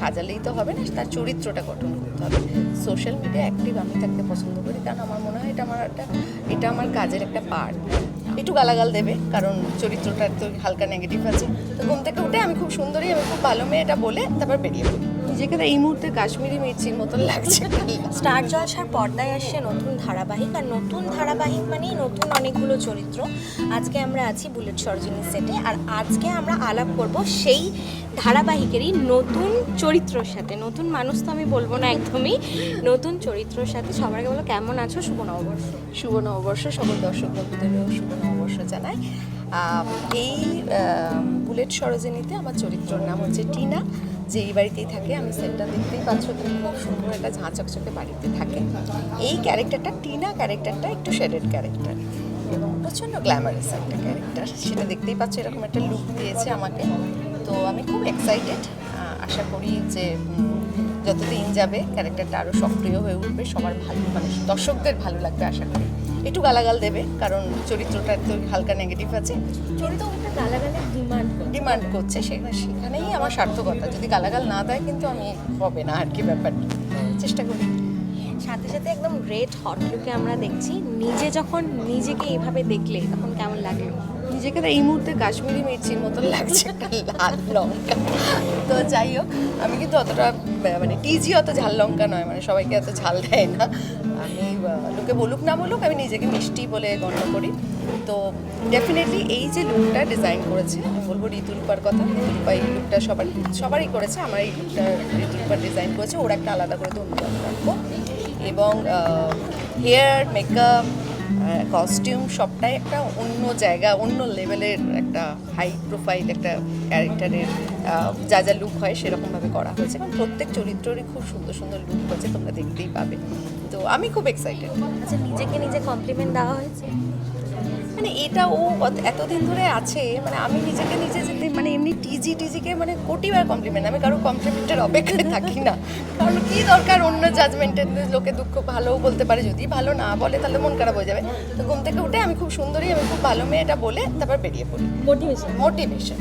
সাজালেই তো হবে না, তার চরিত্রটা গঠন করতে হবে। সোশ্যাল মিডিয়া অ্যাক্টিভ আমি থাকতে পছন্দ করি, কারণ আমার মনে হয় এটা আমার একটা, এটা আমার কাজের একটা পার্ট একটু গালাগাল দেবে, কারণ চরিত্রটা তো হালকা নেগেটিভ আছে। তো ঘুম থেকে উঠে আমি খুব সুন্দরী আমি খুব ভালো মেয়ে এটা বলে তারপর বেরিয়ে পড়ি। নিজেকে এই মুহূর্তে কাশ্মীরি মির্চির মতন লাগছে। স্টার জলসার পর্দায় আসছে নতুন ধারাবাহিক আর নতুন ধারাবাহিক মানেই নতুন অনেকগুলো চরিত্র। আজকে আমরা আছি বুলেট সরজনী সেটে আর আজকে আমরা আলাপ করব সেই ধারাবাহিকেরই নতুন চরিত্রর সাথে। নতুন মানুষ তো আমি বলব না একদমই। নতুন চরিত্রর সাথে সবার আগে বলো কেমন আছো? শুভ নববর্ষ। শুভ নববর্ষ সকল দর্শক বন্ধুদেরও শুভ নববর্ষ জানাই। এই বুলেট সরোজিনীতে আমার চরিত্রর নাম হচ্ছে টিনা। যে এই বাড়িতেই থাকে, আমি সেটটা দেখতেই পাচ্ছ খুব সুন্দর একটা ঝাঁ চকচকে বাড়িতে থাকে। এই ক্যারেক্টারটা টিনা ক্যারেক্টারটা একটু শেডেড ক্যারেক্টার। প্রচণ্ড গ্ল্যামারাস একটা ক্যারেক্টার। সেটা দেখতেই পাচ্ছ এরকম একটা লুক দিয়েছে আমাকে। তো আমি খুব এক্সাইটেড আশা করি যে যতদিন যাবে, ক্যারেক্টারটা আরও সক্রিয় হয়ে উঠবে। সবার ভালো মানে দর্শকদের ভালো লাগবে, আশা করি। একটু গালাগাল দেবে কারণ চরিত্রটা তো হালকা নেগেটিভ আছে। গালাগালের ডিমান্ড ডিমান্ড করছে সেখানে সেখানেই আমার সার্থকতা। যদি গালাগাল না দেয় কিন্তু আমি হবে না আর কি ব্যাপারটা চেষ্টা করি। সাথে সাথে একদম রেড হট লুকে আমরা দেখছি নিজে যখন নিজেকে এইভাবে দেখলে তখন কেমন লাগল নিজেকে তো এই মুহূর্তে কাশ্মীরি মির্চির মতন লাগছে একটা লাল লঙ্কা। তো যাই হোক আমি কিন্তু অতটা মানে টিজি অত ঝাল লঙ্কা নয় মানে সবাইকে এত ঝাল দেয় না। আমি লোকে বলুক না বলুক, আমি নিজেকে মিষ্টি বলে গণ্য করি। তো ডেফিনেটলি এই যে লুকটা ডিজাইন করেছে, আমি বলব ঋতুরূপার কথা ঋতুরূপা এই লুকটা সবার, সবারই করেছে, আমার এই লুকটা ঋতুরূপার ডিজাইন করেছে, ওরা একটা আলাদা করে ধন্যবাদ রাখব এবং হেয়ার মেকআপ কস্টিউম সবটাই একটা অন্য জায়গা, অন্য লেভেলের একটা হাই প্রোফাইল একটা ক্যারেক্টারের যা যা লুক হয় সেরকমভাবে করা হয়েছে। এবং প্রত্যেক চরিত্রেরই খুব সুন্দর সুন্দর লুক হয়েছে, তোমরা দেখতেই পাবে। তো আমি খুব এক্সাইটেড আচ্ছা নিজেকে নিজে কমপ্লিমেন্ট দেওয়া হয়েছে? মানে এটা ও এতদিন ধরে আছে মানে আমি নিজেকে নিজে যদি মানে এমনি টিজি টিজিকে মানে কোটিবার কমপ্লিমেন্ট আমি কারও কমপ্লিমেন্টের অপেক্ষায় থাকি না। কারণ কি দরকার অন্য জাজমেন্টের লোকে দুঃখ ভালোও বলতে পারে যদি ভালো না বলে তাহলে মন খারাপ হয়ে যাবে। তো ঘুম থেকে উঠে আমি খুব সুন্দরী আমি খুব ভালো মেয়ে এটা বলে তারপর বেরিয়ে পড়ি। মোটিভেশন মোটিভেশন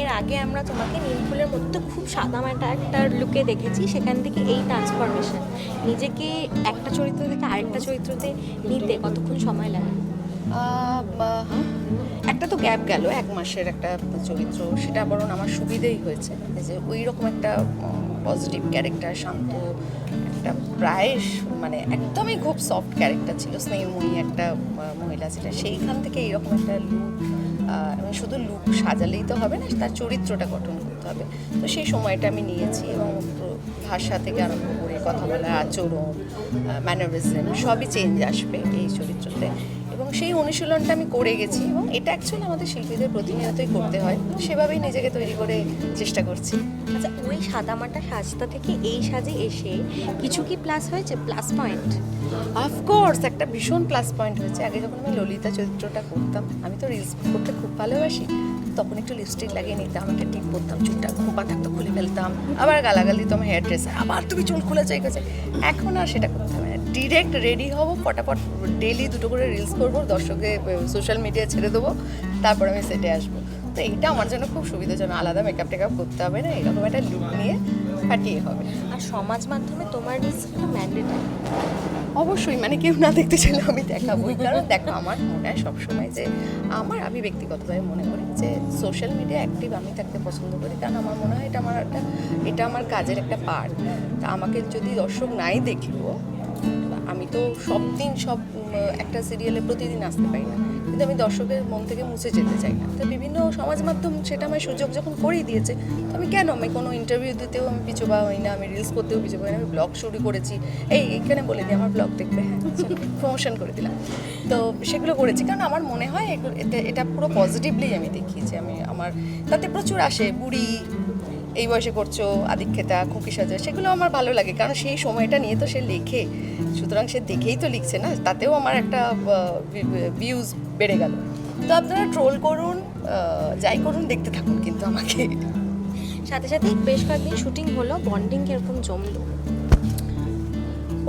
এর আগে আমরা তোমাকে নীলফুলের মধ্যে খুব সাদামাটা একটা লুকে দেখেছি, সেখান থেকে এই ট্রান্সফরমেশন নিজেকে একটা চরিত্র থেকে আরেকটা চরিত্রতে নিতে কতক্ষণ সময় লাগে? একটা তো গ্যাপ গেল, এক মাসের একটা চরিত্র, সেটা বরং আমার সুবিধেই হয়েছে। যে ওই রকম একটা পজিটিভ ক্যারেক্টার শান্ত একটা প্রায় মানে একদমই খুব সফট ক্যারেক্টার ছিল, স্নেহময়ী একটা মহিলা ছিল সেইখান থেকে এইরকম একটা লুক এবং শুধু লুক সাজালেই তো হবে না, তার চরিত্রটা গঠন করতে হবে। তো সেই সময়টা আমি নিয়েছি এবং ভাষা থেকে আরম্ভ করে কথা বলার আচরণ ম্যানারিজম সবই চেঞ্জ আসবে এই চরিত্রতে। এবং সেই অনুশীলনটা আমি করে গেছি এবং এটা অ্যাকচুয়ালি আমাদের শিল্পীদের প্রতিনিয়তই করতে হয়। সেভাবেই নিজেকে তৈরি করে চেষ্টা করছি। আচ্ছা ওই সাদামাটা সাজটা থেকে এই সাজে এসে কিছু কি প্লাস হয়েছে? প্লাস পয়েন্ট অফকোর্স একটা ভীষণ প্লাস পয়েন্ট হয়েছে। আগে যখন আমি ললিতা চরিত্রটা করতাম আমি তো রিলস করতে খুব ভালোবাসি। তখন একটু লিপস্টিক লাগিয়ে নিতাম একটা টিপ পরতাম চুলটা খোপা থাকতো খুলে ফেলতাম। আবার গালাগাল দিতাম হেয়ার ড্রেস আবার তুমি চুল খুলে চাই গেছে এখন আর সেটা করতে হবে ডিরেক্ট রেডি হব ফটাফট ডেলি দুটো করে রিলস করব দর্শকে সোশ্যাল মিডিয়া ছেড়ে দেবো তারপর আমি সেটে আসব। তো এইটা আমার জন্য খুব সুবিধাজনক আলাদা মেকআপ টেকআপ করতে হবে না এরকম একটা লুক নিয়ে ফাটিয়ে হবে। আর সমাজ মাধ্যমে তোমার ম্যান্ডেটারি অবশ্যই মানে কেউ না দেখতে চাইলে আমি দেখাবোই কারণ দেখো আমার মনে হয় সবসময় যে আমার আমি ব্যক্তিগতভাবে মনে করি যে সোশ্যাল মিডিয়া অ্যাক্টিভ আমি থাকতে পছন্দ করি কারণ আমার মনে হয় এটা আমার একটা এটা আমার কাজের একটা পার্ট তা আমাকে যদি দর্শক নাই দেখল আমি তো সব দিন সব একটা সিরিয়ালে প্রতিদিন আসতে পারি না। কিন্তু আমি দর্শকের মন থেকে মুছে যেতে চাই না। তো বিভিন্ন সমাজ মাধ্যম সেটা আমার সুযোগ যখন করেই দিয়েছে, তো আমি কেন? আমি কোনো ইন্টারভিউ দিতেও আমি পিছু পা হই না, আমি রিলস করতেও পিছু পা হই না, আমি ব্লগ শুরু করেছি। এই এখানে বলে দিই, আমার ব্লগ দেখবে হ্যাঁ প্রমোশন করে দিলাম। তো সেগুলো করেছি, কারণ আমার মনে হয় এটা পুরো পজিটিভলি আমি দেখি যে আমি, আমার, তাতে প্রচুর আসে, বুড়ি এই বয়সে করছ, আদিক্ষেতা, খুকি সাজা, সেগুলো আমার ভালো লাগে। কারণ সেই সময়টা নিয়ে তো সে লেখে। সুতরাং সে দেখেই তো লিখছে না, তাতেও আমার একটা ভিউজ বেড়ে গেল। তো আপনারা ট্রোল করুন যাই করুন, দেখতে থাকুন কিন্তু আমাকে। সাথে সাথে বেশ কয়েকদিন শুটিং হলো বন্ডিং কীরকম জমলো?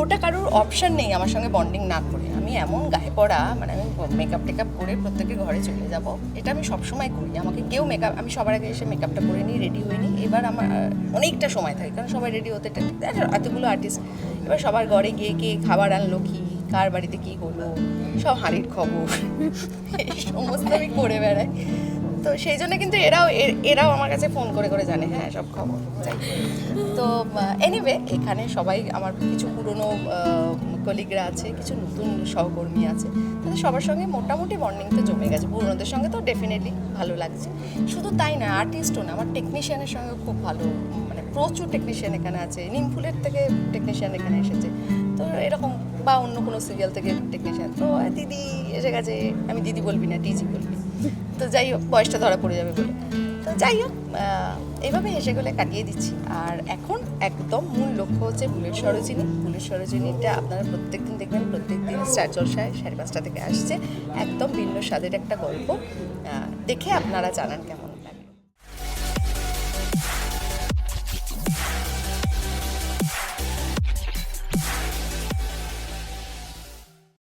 ওটা কারোর অপশন নেই আমার সঙ্গে বন্ডিং না করে। আমি এমন গায়ে পড়া মানে আমি মেকআপ টেকআপ করে প্রত্যেকের ঘরে চলে যাব, এটা আমি সবসময় করি। আমাকে কেউ মেকআপ আমি সবার আগে এসে মেকআপটা করে নিই রেডি হয়ে নিই। এবার আমার অনেকটা সময় থাকে, কারণ সবাই রেডি হতে এতগুলো আর্টিস্ট এবার সবার ঘরে গিয়ে কে খাবার আনলো কি, কার বাড়িতে কি হলো, সব হাঁড়ির খবর। এই সমস্ত আমি করে বেড়াই। তো সেই জন্য কিন্তু এরাও এরাও আমার কাছে ফোন করে করে জানে হ্যাঁ সব খবর তো এনিওয়ে এখানে সবাই আমার কিছু পুরনো কলিগরা আছে, কিছু নতুন সহকর্মী আছে, তাদের সবার সঙ্গে মোটামুটি তো জমে গেছে। পুরনোদের সঙ্গে তো ডেফিনেটলি ভালো লাগছে। শুধু তাই না আর্টিস্টও না, আমার টেকনিশিয়ানের সঙ্গে খুব ভালো মানে প্রচুর টেকনিশিয়ান এখানে আছে। নিমফুলের থেকে টেকনিশিয়ান এখানে এসেছে। তো এরকম বা অন্য কোনো সিরিয়াল থেকে টেকনিশিয়ান তো দিদি এসে গেছে, আমি দিদি বলবি না, টিজি বলবি। তো যাই হোক, বয়সটা ধরা পড়ে যাবে বলে। তো যাই হোক এইভাবে হেসে গেলে কাটিয়ে দিচ্ছি। আর এখন একদম মূল লক্ষ্য হচ্ছে বুলেট সরোজিনী। বুলেট সরোজিনীটা আপনারা প্রত্যেক দিন দেখবেন প্রত্যেক দিন স্টার জলসায় সাড়ে পাঁচটা থেকে আসছে। একদম ভিন্ন স্বাদের একটা গল্প। দেখে আপনারা জানান কেমন।